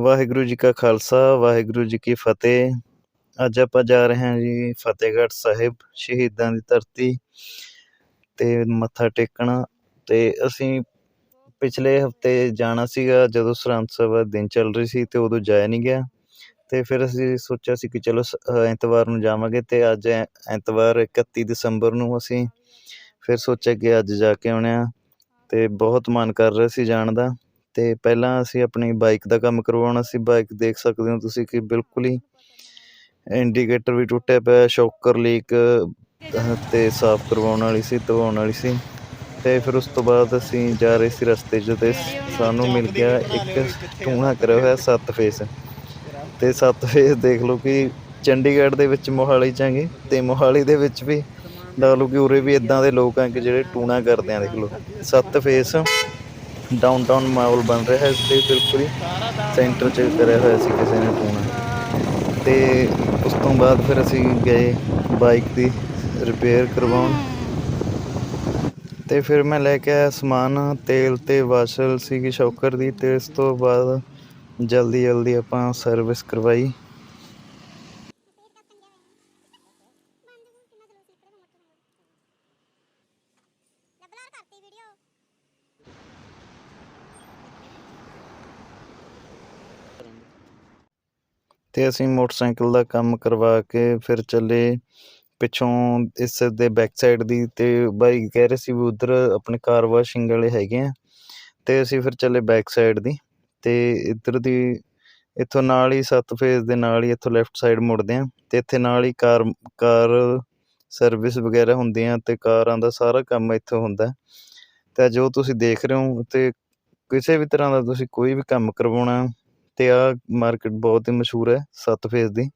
ਵਾਹਿਗੁਰੂ ਜੀ ਕਾ ਖਾਲਸਾ, ਵਾਹਿਗੁਰੂ ਜੀ ਕੀ ਫਤਿਹ। ਅੱਜ ਆਪਾਂ ਜਾ ਰਹੇ ਹਾਂ ਜੀ ਫਤਿਹਗੜ੍ਹ ਸਾਹਿਬ, ਸ਼ਹੀਦਾਂ ਦੀ ਧਰਤੀ ਤੇ ਮੱਥਾ ਟੇਕਣਾ। ਤੇ ਅਸੀਂ ਪਿਛਲੇ ਹਫ਼ਤੇ ਜਾਣਾ ਸੀਗਾ, ਜਦੋਂ ਸਰਹੰਦ ਸਭਾ ਦਿਨ ਚੱਲ ਰਹੀ ਸੀ ਤੇ ਉਦੋਂ ਜਾਇਆ ਨਹੀਂ ਗਿਆ। ਤੇ ਫਿਰ ਅਸੀਂ ਸੋਚਿਆ ਸੀ ਕਿ ਚਲੋ ਸ- ਐਤਵਾਰ ਨੂੰ ਜਾਵਾਂਗੇ ਤੇ ਅੱਜ ਐਤਵਾਰ 31 ਦਸੰਬਰ ਨੂੰ ਅਸੀਂ ਫਿਰ ਸੋਚਿਆ ਕਿ ਅੱਜ ਜਾ ਕੇ ਆਉਣੇ ਆ ਤੇ ਬਹੁਤ ਮਨ ਕਰ ਰਿਹਾ ਸੀ ਜਾਣ ਦਾ। ਅਤੇ ਪਹਿਲਾਂ ਅਸੀਂ ਆਪਣੀ ਬਾਈਕ ਦਾ ਕੰਮ ਕਰਵਾਉਣਾ ਸੀ। ਬਾਈਕ ਦੇਖ ਸਕਦੇ ਹੋ ਤੁਸੀਂ ਕਿ ਬਿਲਕੁਲ ਹੀ ਇੰਡੀਕੇਟਰ ਵੀ ਟੁੱਟਿਆ ਪਿਆ, ਸ਼ੌਕਰ ਲੀਕ ਅਤੇ ਸਾਫ਼ ਕਰਵਾਉਣ ਵਾਲੀ ਸੀ, ਧਵਾਉਣ ਵਾਲੀ ਸੀ। ਤੇ ਫਿਰ ਉਸ ਤੋਂ ਬਾਅਦ ਅਸੀਂ ਜਾ ਰਹੇ ਸੀ ਰਸਤੇ 'ਚ ਤੇ ਸਾਨੂੰ ਮਿਲ ਗਿਆ ਇੱਕ ਟੂਣਾ ਕਰਿਆ ਹੋਇਆ ਸੱਤ ਫੇਸ ਤੇ ਸੱਤ ਫੇਸ ਦੇਖ ਲਓ ਕਿ ਚੰਡੀਗੜ੍ਹ ਦੇ ਵਿੱਚ ਮੋਹਾਲੀ ਚਾਂਗੇ ਤੇ ਮੋਹਾਲੀ ਦੇ ਵਿੱਚ ਵੀ ਲਾ ਲਓ ਕਿ ਉਰੇ ਵੀ ਇਦਾਂ ਦੇ ਲੋਕ ਆ ਕਿ ਜਿਹੜੇ ਟੂਣਾ ਕਰਦੇ ਆ, ਦੇਖ ਲਓ। ਸੱਤ ਫੇਸ ਡਾਊਨਟਾਊਨ ਮਾਹੌਲ ਬਣ ਰਿਹਾ ਇਸ ਦੇ ਬਿਲਕੁਲ ਹੀ ਸੈਂਟਰ 'ਚ ਕਰਿਆ ਹੋਇਆ ਸੀ ਕਿਸੇ ਨੇ ਟੂਣਾ। ਤੇ ਉਸ ਤੋਂ ਬਾਅਦ ਫਿਰ ਅਸੀਂ ਗਏ ਬਾਈਕ ਦੀ ਰਿਪੇਅਰ ਕਰਵਾਉਣ। ਤੇ ਫਿਰ ਮੈਂ ਲੈ ਕੇ ਆਇਆ ਸਮਾਨ, ਤੇਲ ਤੇ ਵਾਸ਼ਲ ਸੀਗੀ ਸ਼ੌਕਰ ਦੀ, ਤੇ ਇਸ ਤੋਂ ਬਾਅਦ ਜਲਦੀ ਜਲਦੀ ਆਪਾਂ ਸਰਵਿਸ ਕਰਵਾਈ। ਅਤੇ ਅਸੀਂ ਮੋਟਰਸਾਈਕਲ ਦਾ ਕੰਮ ਕਰਵਾ ਕੇ ਫਿਰ ਚੱਲੇ ਪਿੱਛੋਂ ਇਸ ਦੇ ਬੈਕ ਸਾਈਡ ਦੀ ਅਤੇ ਬਾਈ ਕਹਿ ਰਹੇ ਸੀ ਵੀ ਉੱਧਰ ਆਪਣੇ ਕਾਰ ਵਾਸ਼ਿੰਗ ਵਾਲੇ ਹੈਗੇ ਆ ਅਤੇ ਅਸੀਂ ਫਿਰ ਚੱਲੇ ਬੈਕ ਸਾਈਡ ਦੀ ਅਤੇ ਇੱਧਰ ਦੀ ਇੱਥੋਂ ਨਾਲ ਹੀ ਸੱਤ ਫੇਸ ਦੇ ਨਾਲ ਹੀ ਇੱਥੋਂ ਲੈਫਟ ਸਾਈਡ ਮੁੜਦੇ ਹਾਂ ਅਤੇ ਇੱਥੇ ਨਾਲ ਹੀ ਕਾਰ ਕਾਰ ਸਰਵਿਸ ਵਗੈਰਾ ਹੁੰਦੀਆਂ ਅਤੇ ਕਾਰਾਂ ਦਾ ਸਾਰਾ ਕੰਮ ਇੱਥੋਂ ਹੁੰਦਾ। ਤੇ ਜੋ ਤੁਸੀਂ ਦੇਖ ਰਹੇ ਹੋ ਅਤੇ ਕਿਸੇ ਵੀ ਤਰ੍ਹਾਂ ਦਾ ਤੁਸੀਂ ਕੋਈ ਵੀ ਕੰਮ ਕਰਵਾਉਣਾ ਅਤੇ ਆਹ ਮਾਰਕੀਟ ਬਹੁਤ ਹੀ ਮਸ਼ਹੂਰ ਹੈ, ਸੱਤ ਫੇਸ ਦੀ।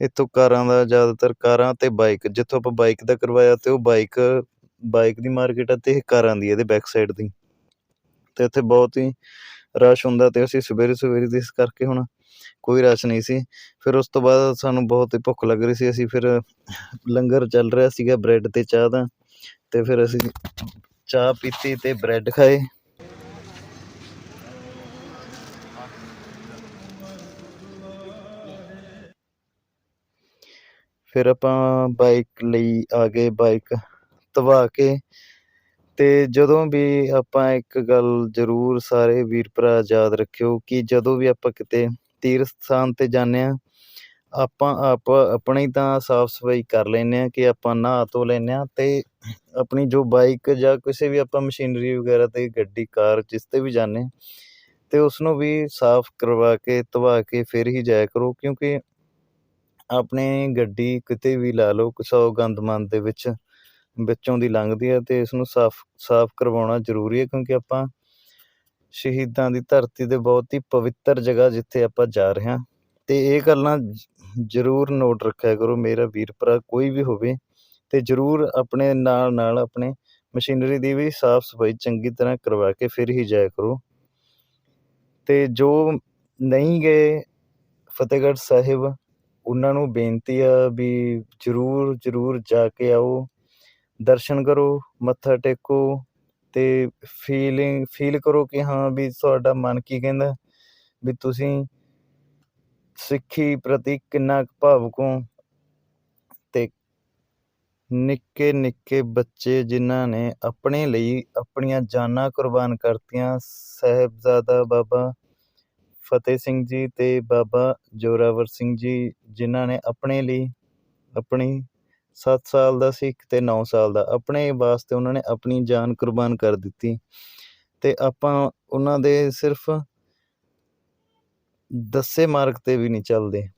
ਇੱਥੋਂ ਕਾਰਾਂ ਦਾ ਜ਼ਿਆਦਾਤਰ ਕਾਰਾਂ ਅਤੇ ਬਾਈਕ ਜਿੱਥੋਂ ਆਪਾਂ ਬਾਈਕ ਦਾ ਕਰਵਾਇਆ ਅਤੇ ਉਹ ਬਾਈਕ ਬਾਈਕ ਦੀ ਮਾਰਕੀਟ ਹੈ ਅਤੇ ਇਹ ਕਾਰਾਂ ਦੀ ਇਹਦੇ ਬੈਕ ਸਾਈਡ ਦੀ। ਅਤੇ ਇੱਥੇ ਬਹੁਤ ਹੀ ਰਸ਼ ਹੁੰਦਾ ਅਤੇ ਅਸੀਂ ਸਵੇਰੇ ਸਵੇਰੇ ਦੀ ਇਸ ਕਰਕੇ ਹੁਣ ਕੋਈ ਰਸ਼ ਨਹੀਂ ਸੀ। ਫਿਰ ਉਸ ਤੋਂ ਬਾਅਦ ਸਾਨੂੰ ਬਹੁਤ ਹੀ ਭੁੱਖ ਲੱਗ ਰਹੀ ਸੀ, ਅਸੀਂ ਫਿਰ ਲੰਗਰ ਚੱਲ ਰਿਹਾ ਸੀਗਾ ਬ੍ਰੈਡ ਅਤੇ ਚਾਹ ਦਾ। ਅਤੇ ਫਿਰ ਅਸੀਂ ਚਾਹ ਪੀਤੀ ਅਤੇ ਬ੍ਰੈਡ ਖਾਏ। ਫਿਰ ਆਪਾਂ ਬਾਈਕ ਲਈ ਆ ਗਏ ਬਾਈਕ ਧਵਾ ਕੇ ਅਤੇ ਜਦੋਂ ਵੀ ਆਪਾਂ ਇੱਕ ਗੱਲ ਜ਼ਰੂਰ ਸਾਰੇ ਵੀਰ ਭਰਾ ਯਾਦ ਰੱਖਿਓ ਕਿ ਜਦੋਂ ਵੀ ਆਪਾਂ ਕਿਤੇ ਤੀਰਥ ਸਥਾਨ ਤੇ ਜਾਂਦੇ ਹਾਂ, ਆਪਾਂ ਆਪ ਆਪਣੀ ਤਾਂ ਸਾਫ਼ ਸਫ਼ਾਈ ਕਰ ਲੈਂਦੇ ਹਾਂ ਕਿ ਆਪਾਂ ਨਹਾ ਧੋ ਲੈਂਦੇ ਹਾਂ ਅਤੇ ਆਪਣੀ ਜੋ ਬਾਈਕ ਜਾਂ ਕਿਸੇ ਵੀ ਆਪਾਂ ਮਸ਼ੀਨਰੀ ਵਗੈਰਾ ਤੇ ਗੱਡੀ, ਕਾਰ ਜਿਸ ਤੇ ਵੀ ਜਾਂਦੇ ਹਾਂ ਅਤੇ ਉਸ ਨੂੰ ਵੀ ਸਾਫ਼ ਕਰਵਾ ਕੇ, ਧਵਾ ਕੇ ਫਿਰ ਹੀ ਜਾਇਆ ਕਰੋ ਕਿਉਂਕਿ ਆਪਣੇ ਗੱਡੀ ਕਿਤੇ ਵੀ ਲਾ ਲਓ ਸੌ ਗੰਦ ਮੰਦ ਦੇ ਵਿੱਚ ਵਿੱਚੋਂ ਦੀ ਲੰਘਦੀ ਹੈ ਅਤੇ ਇਸ ਨੂੰ ਸਾਫ਼ ਸਾਫ਼ ਕਰਵਾਉਣਾ ਜ਼ਰੂਰੀ ਹੈ ਕਿਉਂਕਿ ਆਪਾਂ ਸ਼ਹੀਦਾਂ ਦੀ ਧਰਤੀ ਤੇ ਬਹੁਤ ਹੀ ਪਵਿੱਤਰ ਜਗ੍ਹਾ ਜਿੱਥੇ ਆਪਾਂ ਜਾ ਰਹੇ ਹਾਂ। ਅਤੇ ਇਹ ਗੱਲਾਂ ਜ਼ਰੂਰ ਨੋਟ ਰੱਖਿਆ ਕਰੋ ਮੇਰਾ ਵੀਰ ਭਰਾ ਕੋਈ ਵੀ ਹੋਵੇ ਅਤੇ ਜ਼ਰੂਰ ਆਪਣੇ ਨਾਲ ਨਾਲ ਆਪਣੇ ਮਸ਼ੀਨਰੀ ਦੀ ਵੀ ਸਾਫ਼ ਸਫ਼ਾਈ ਚੰਗੀ ਤਰ੍ਹਾਂ ਕਰਵਾ ਕੇ ਫਿਰ ਹੀ ਜਾਇਆ ਕਰੋ। ਅਤੇ ਜੋ ਨਹੀਂ ਗਏ ਫਤਿਹਗੜ੍ਹ ਸਾਹਿਬ ਉਹਨਾਂ ਨੂੰ ਬੇਨਤੀ ਆ ਵੀ ਜ਼ਰੂਰ ਜ਼ਰੂਰ ਜਾ ਕੇ ਆਓ। ਦਰਸ਼ਨ ਕਰੋ, ਮੱਥਾ ਟੇਕੋ ਤੇ ਫੀਲਿੰਗ ਫੀਲ ਕਰੋ ਕਿ ਹਾਂ ਵੀ ਤੁਹਾਡਾ ਮਨ ਕੀ ਕਹਿੰਦਾ, ਵੀ ਤੁਸੀਂ ਸਿੱਖੀ ਪ੍ਰਤੀ ਕਿੰਨਾ ਕੁ ਭਾਵੁਕ ਹੋ ਅਤੇ ਨਿੱਕੇ ਨਿੱਕੇ ਬੱਚੇ ਜਿਨ੍ਹਾਂ ਨੇ ਆਪਣੇ ਲਈ ਆਪਣੀਆਂ ਜਾਨਾਂ ਕੁਰਬਾਨ ਕਰਤੀਆਂ, ਸਾਹਿਬਜ਼ਾਦਾ ਬਾਬਾ ਫਤਿਹ ਸਿੰਘ ਜੀ ਤੇ ਬਾਬਾ ਜੋਰਾਵਰ ਸਿੰਘ ਜੀ, ਜਿਨ੍ਹਾਂ ਨੇ ਆਪਣੇ ਲਈ ਆਪਣੀ 7 ਸਾਲ ਦਾ ਸੀ ਇੱਕ ਤੇ 9 ਸਾਲ ਦਾ। ਆਪਣੇ ਵਾਸਤੇ ਉਹਨਾਂ ਨੇ ਆਪਣੀ ਜਾਨ ਕੁਰਬਾਨ ਕਰ ਦਿੱਤੀ ਤੇ ਆਪਾਂ ਉਹਨਾਂ ਦੇ ਸਿਰਫ ਦੱਸੇ ਮਾਰਗ ਤੇ ਵੀ ਨਹੀਂ ਚੱਲਦੇ।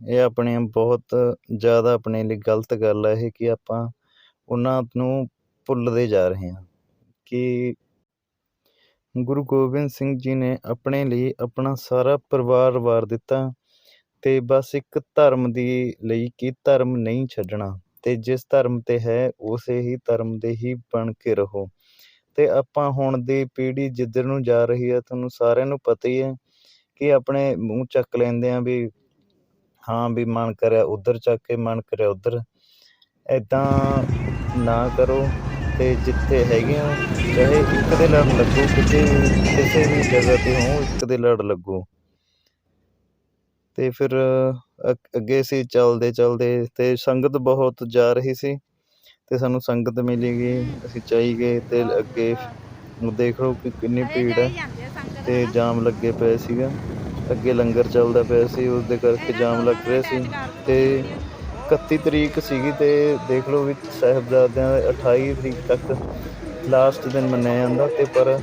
ਇਹ ਆਪਣੇ ਬਹੁਤ ਜ਼ਿਆਦਾ ਆਪਣੇ ਲਈ ਗਲਤ ਗੱਲ ਹੈ ਇਹ ਕਿ ਆਪਾਂ ਉਹਨਾਂ ਨੂੰ ਭੁੱਲਦੇ ਜਾ ਰਹੇ ਹਾਂ ਕਿ ਗੁਰੂ ਗੋਬਿੰਦ ਸਿੰਘ ਜੀ ਨੇ ਆਪਣੇ ਲਈ ਆਪਣਾ ਸਾਰਾ ਪਰਿਵਾਰ ਵਾਰ ਦਿੱਤਾ ਤੇ ਬਸ ਇੱਕ ਧਰਮ ਦੀ ਲਈ ਕਿ ਧਰਮ ਨਹੀਂ ਛੱਡਣਾ ਤੇ ਜਿਸ ਧਰਮ ਤੇ ਹੈ, ਉਸੇ ਹੀ ਧਰਮ ਦੇ ਹੀ ਬਣ ਕੇ ਰਹੋ। ਤੇ ਆਪਾਂ ਹੁਣ ਦੀ ਪੀੜ੍ਹੀ ਜਿੱਧਰ ਨੂੰ ਜਾ ਰਹੀ ਹੈ, ਤੁਹਾਨੂੰ ਸਾਰਿਆਂ ਨੂੰ ਪਤਾ ਹੀ ਹੈ ਕਿ ਆਪਣੇ ਮੂੰਹ ਚੱਕ ਲੈਂਦੇ ਆ ਵੀ ਹਾਂ ਵੀ ਮਨ ਕਰਿਆ ਉਧਰ ਚੱਕ ਕੇ, ਮਨ ਕਰਿਆ ਉਧਰ। ਐਦਾਂ ਨਾ ਕਰੋ। ਤੇ ਜਿੱਥੇ ਹੈਗੇ ਹੋ ਚਾਹੇ ਇੱਕ ਦੇ ਲੜ ਲੱਗੋ ਕਿਤੇ ਕਿਸੇ ਵੀ ਜਗ੍ਹਾ ਤੇ ਹੋ ਇੱਕ ਦੇ ਲੜ ਲੱਗੋ। ਤੇ ਫਿਰ ਅੱਗੇ ਸੀ ਚੱਲਦੇ ਚੱਲਦੇ ਤੇ ਸੰਗਤ ਬਹੁਤ ਜਾ ਰਹੀ ਸੀ ਤੇ ਸਾਨੂੰ ਸੰਗਤ ਮਿਲੀ ਗਈ ਅਸੀਂ ਚਾਈ ਗਏ ਤੇ ਅੱਗੇ ਦੇਖ ਲਓ ਕਿ ਕਿੰਨੀ ਭੀੜ ਹੈ ਤੇ ਜਾਮ ਲੱਗੇ ਪਏ ਸੀਗਾ। ਅੱਗੇ ਲੰਗਰ ਚੱਲਦਾ ਪਿਆ ਸੀ ਉਸ ਦੇ ਕਰਕੇ ਜਾਮ ਲੱਗ ਰਿਹਾ ਸੀ ਤੇ 31 ਤਰੀਕ ਸੀਗੀ ਤੇ ਦੇਖ ਲਓ ਵੀ ਸਾਹਿਬਜ਼ਾਦਿਆਂ ਦੇ 28 ਤਰੀਕ ਤੱਕ ਲਾਸਟ ਦਿਨ ਮੰਨਿਆ ਜਾਂਦਾ ਤੇ ਪਰ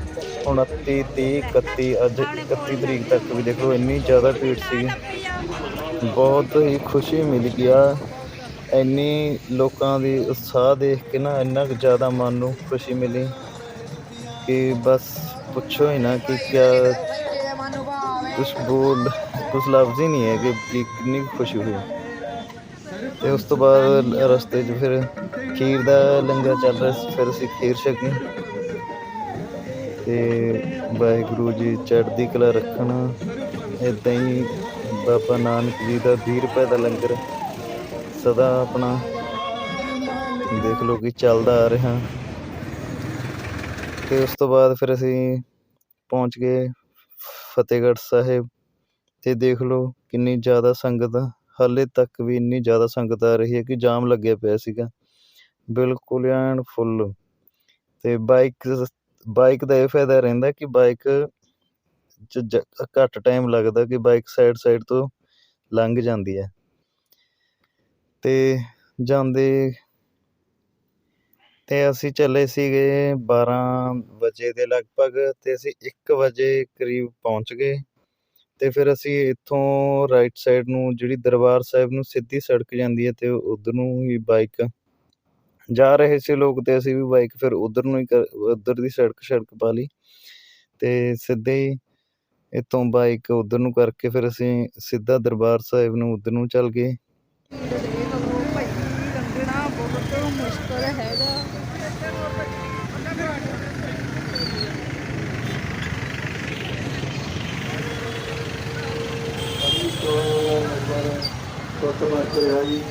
29 30 31 ਅੱਜ 31 ਤਰੀਕ ਤੱਕ ਵੀ ਦੇਖ ਲਓ ਇੰਨੀ ਜ਼ਿਆਦਾ ਭੀੜ ਸੀ। ਬਹੁਤ ਹੀ ਖੁਸ਼ੀ ਮਿਲ ਗਿਆ ਇੰਨੀ ਲੋਕਾਂ ਦੀ ਉਤਸ਼ਾਹ ਦੇਖ ਕੇ ਨਾ ਇੰਨਾ ਕੁ ਜ਼ਿਆਦਾ ਮਨ ਨੂੰ ਖੁਸ਼ੀ ਮਿਲੀ ਕਿ ਬਸ ਪੁੱਛੋ ਹੀ ਨਾ ਕਿ ਕਿਆ ਕੁਛ ਬੋਲ, ਕੁਛ ਲਫ਼ਜ਼ ਹੀ ਨਹੀਂ ਹੈ ਕਿ ਕਿ ਕਿੰਨੀ ਕੁ ਖੁਸ਼ੀ ਹੋਈ। ਤੇ ਉਸ ਤੋਂ ਬਾਅਦ ਰਸਤੇ 'ਚ ਫਿਰ ਖੀਰ ਦਾ ਲੰਗਰ ਚੱਲ ਰਿਹਾ ਸੀ, ਫਿਰ ਅਸੀਂ ਖੀਰ ਛਕੀ ਤੇ ਵਾਹਿਗੁਰੂ ਜੀ ਚੜ੍ਹਦੀ ਕਲਾ ਰੱਖਣ ਇਦਾਂ ਹੀ ਬਾਬਾ ਨਾਨਕ ਜੀ ਦਾ 20 ਰੁਪਏ ਦਾ ਲੰਗਰ ਸਦਾ ਆਪਣਾ ਦੇਖ ਲਓ ਕਿ ਚੱਲਦਾ ਆ ਰਿਹਾ ਤੇ ਉਸ ਤੋਂ ਬਾਅਦ ਫਿਰ ਅਸੀਂ ਪਹੁੰਚ ਗਏ ਫਤਿਹਗੜ੍ਹ ਸਾਹਿਬ, ਤੇ ਦੇਖ ਲਓ ਕਿੰਨੀ ਜ਼ਿਆਦਾ ਸੰਗਤ ਆ। ਹਾਲੇ ਤੱਕ ਵੀ ਇੰਨੀ ਜ਼ਿਆਦਾ ਸੰਗਤ ਆ ਰਹੀ ਹੈ ਕਿ ਜਾਮ ਲੱਗਿਆ ਪਿਆ ਸੀਗਾ। ਬਿਲਕੁਲ ਐਨ ਫੁੱਲ। ਅਤੇ ਬਾਈਕ ਬਾਈਕ ਦਾ ਇਹ ਫਾਇਦਾ ਰਹਿੰਦਾ ਕਿ ਬਾਈਕ 'ਚ ਜ- ਘੱਟ ਟਾਈਮ ਲੱਗਦਾ ਕਿ ਬਾਈਕ ਸਾਈਡ ਸਾਈਡ ਤੋਂ ਲੰਘ ਜਾਂਦੀ ਹੈ। ਅਤੇ ਜਾਂਦੇ ਅਤੇ ਅਸੀਂ ਚੱਲੇ ਸੀਗੇ 12 ਵਜੇ ਦੇ ਲਗਭਗ ਅਤੇ ਅਸੀਂ ਇੱਕ ਵਜੇ ਕਰੀਬ ਪਹੁੰਚ ਗਏ। ਤੇ ਫਿਰ ਅਸੀਂ ਇੱਥੋਂ ਰਾਈਟ ਸਾਈਡ ਨੂੰ, ਜਿਹੜੀ ਦਰਬਾਰ ਸਾਹਿਬ ਨੂੰ ਸਿੱਧੀ ਸੜਕ ਜਾਂਦੀ ਹੈ ਤੇ ਉਧਰ ਨੂੰ ਹੀ ਬਾਈਕ ਜਾ ਰਹੇ ਸੀ ਲੋਕ ਤੇ ਅਸੀਂ ਵੀ ਬਾਈਕ ਫਿਰ ਉਧਰ ਨੂੰ ਹੀ ਉਧਰ ਦੀ ਸੜਕ ਸੜਕ ਪਾ ਲਈ ਤੇ ਸਿੱਧੇ ਹੀ ਇੱਥੋਂ ਬਾਈਕ ਉਧਰ ਨੂੰ ਕਰਕੇ ਫਿਰ ਅਸੀਂ ਸਿੱਧਾ ਦਰਬਾਰ ਸਾਹਿਬ ਨੂੰ ਉਧਰ ਨੂੰ ਚੱਲ ਗਏ। ਲੰਘਣਾ ਬਹੁਤ ਮੁਸ਼ਕਲ ਹੈਗਾ। ਵਰਤ ਰਿਹਾ ਜੀ।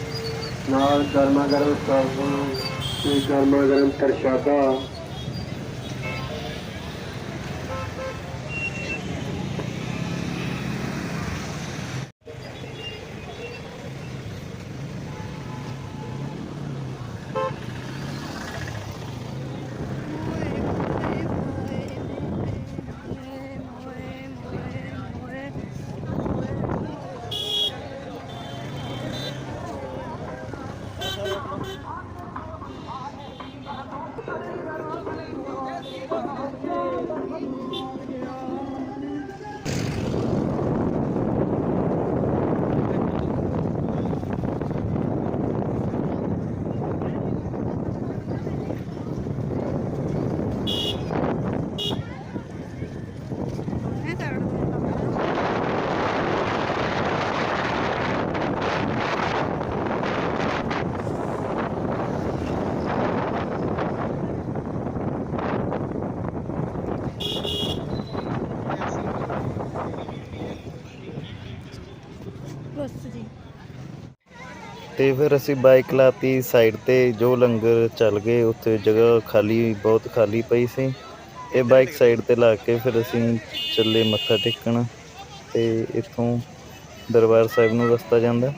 ਨਾਲ ਗਰਮਾ ਗਰਮ ਸਾਬਣ ਤੇ ਗਰਮਾ ਗਰਮ ਪ੍ਰਸ਼ਾਦਾ ਬਸ ਜੀ ਤੇ ਫਿਰ ਅਸੀਂ ਬਾਈਕ ਲਾਤੀ ਸਾਈਡ ਤੇ ਜੋ ਲੰਗਰ ਚੱਲ ਗਏ ਉੱਥੇ ਜਗ੍ਹਾ ਖਾਲੀ ਬਹੁਤ ਖਾਲੀ ਪਈ ਸੀ। ਇਹ ਬਾਈਕ ਸਾਈਡ ਤੇ ਲਾ ਕੇ ਫਿਰ ਅਸੀਂ ਚੱਲੇ ਮੱਥਾ ਟੇਕਣ ਤੇ ਇੱਥੋਂ ਦਰਬਾਰ ਸਾਹਿਬ ਨੂੰ ਰਸਤਾ ਜਾਂਦਾ।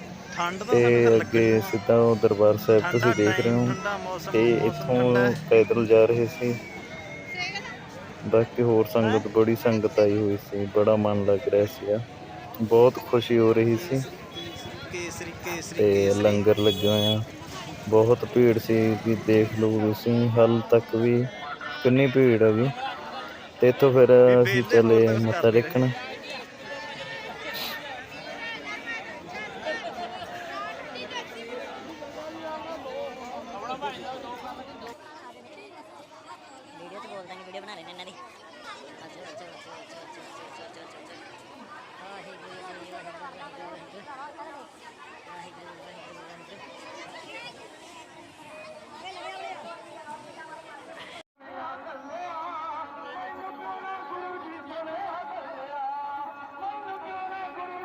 ਤਾਂ ਅੱਗੇ ਸਿੱਧਾ ਉਹ ਦਰਬਾਰ ਸਾਹਿਬ ਤੁਸੀਂ ਦੇਖ ਰਹੇ ਹੋ। ਤੇ ਇੱਥੋਂ ਪੈਦਲ ਜਾ ਰਹੇ ਸੀ। ਬਾਕੀ ਹੋਰ ਸੰਗਤ ਬੜੀ ਸੰਗਤ ਆਈ ਹੋਈ ਸੀ। ਬੜਾ ਮਨ ਲੱਗ ਰਿਹਾ ਸੀ ਬਹੁਤ ਖੁਸ਼ੀ ਹੋ ਰਹੀ ਸੀ। ਤੇ ਲੰਗਰ ਲੱਗਿਆ ਹੋਇਆ ਬਹੁਤ ਭੀੜ ਸੀ ਕਿ ਦੇਖ ਲਓ ਤੁਸੀਂ ਹਾਲ ਤੱਕ ਵੀ ਕਿੰਨੀ ਭੀੜ ਹੈਗੀ ਤੇ ਇੱਥੋਂ ਫਿਰ ਅਸੀਂ ਚੱਲੇ ਮੱਥਾ ਟੇਕਣ।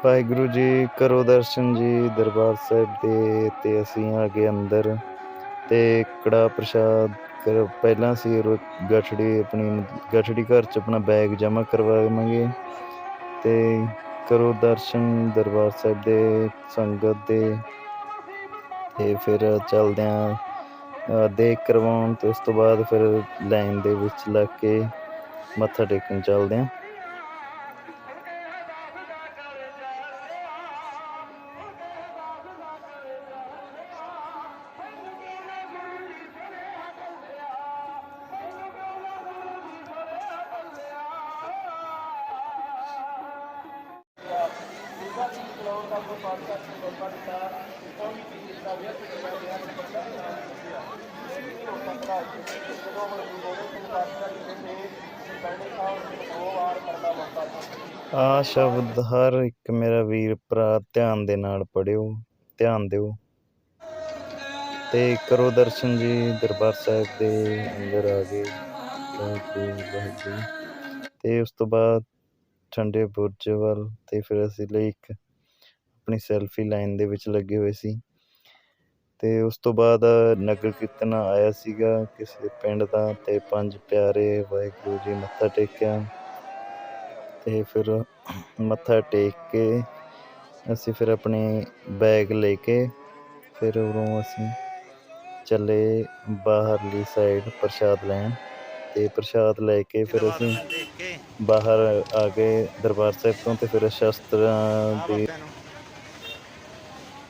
ਵਾਹਿਗੁਰੂ ਜੀ ਕਰੋ ਦਰਸ਼ਨ ਜੀ ਦਰਬਾਰ ਸਾਹਿਬ ਦੇ ਤੇ ਅਸੀਂ ਆ ਗਏ ਅੰਦਰ। ਤੇ ਕੜਾ ਪ੍ਰਸ਼ਾਦ ਕਰ ਪਹਿਲਾਂ ਅਸੀਂ ਗਠੜੀ ਆਪਣੀ ਗਠੜੀ ਘਰ 'ਚ ਆਪਣਾ ਬੈਗ ਜਮ੍ਹਾਂ ਕਰਵਾਵਾਂਗੇ ਅਤੇ ਕਰੋ ਦਰਸ਼ਨ ਦਰਬਾਰ ਸਾਹਿਬ ਦੇ ਸੰਗਤ ਦੇ। ਅਤੇ ਫਿਰ ਚੱਲਦੇ ਹਾਂ ਅ, ਕਰਵਾਉਣ ਅਤੇ ਉਸ ਤੋਂ ਬਾਅਦ ਫਿਰ ਲਾਈਨ ਦੇ ਵਿੱਚ ਲੱਗ ਕੇ ਮੱਥਾ ਟੇਕਣ ਚੱਲਦੇ ਹਾਂ ਆ ਸ਼ਬਦ ਹਰ ਇੱਕ ਮੇਰਾ ਵੀਰ ਭਰਾ ਧਿਆਨ ਦੇ ਨਾਲ ਪੜਿਓ ਧਿਆਨ ਦਿਓ। ਤੇ ਕਰੋ ਦਰਸ਼ਨ ਜੀ ਦਰਬਾਰ ਸਾਹਿਬ ਦੇ ਅੰਦਰ ਆ ਗਏ ਤੇ ਉਸ ਤੋਂ ਬਾਅਦ ਠੰਡੇ ਬੁਰਜ ਵੱਲ ਤੇ ਫਿਰ ਅਸੀਂ ਲਈ ਇੱਕ ਆਪਣੀ ਸੈਲਫੀ ਲਾਈਨ ਦੇ ਵਿੱਚ ਲੱਗੇ ਹੋਏ ਸੀ। ਅਤੇ ਉਸ ਤੋਂ ਬਾਅਦ ਨਗਰ ਕੀਰਤਨ ਆਇਆ ਸੀਗਾ। ਕਿਸੇ ਪਿੰਡ ਦਾ ਅਤੇ ਪੰਜ ਪਿਆਰੇ ਵਾਹਿਗੁਰੂ ਜੀ ਮੱਥਾ ਟੇਕਿਆ। ਅਤੇ ਫਿਰ ਮੱਥਾ ਟੇਕ ਕੇ ਅਸੀਂ ਫਿਰ ਆਪਣੇ ਬੈਗ ਲੈ ਕੇ ਫਿਰ ਉਰੋਂ ਅਸੀਂ ਚੱਲੇ ਬਾਹਰਲੀ ਸਾਈਡ ਪ੍ਰਸ਼ਾਦ ਲੈਣ। ਤੇ ਪ੍ਰਸ਼ਾਦ ਲੈ ਕੇ ਫਿਰ ਅਸੀਂ ਬਾਹਰ ਆ ਗਏ ਦਰਬਾਰ ਸਾਹਿਬ ਤੋਂ ਤੇ ਫਿਰ ਸ਼ਸਤਰਾਂ ਦੀ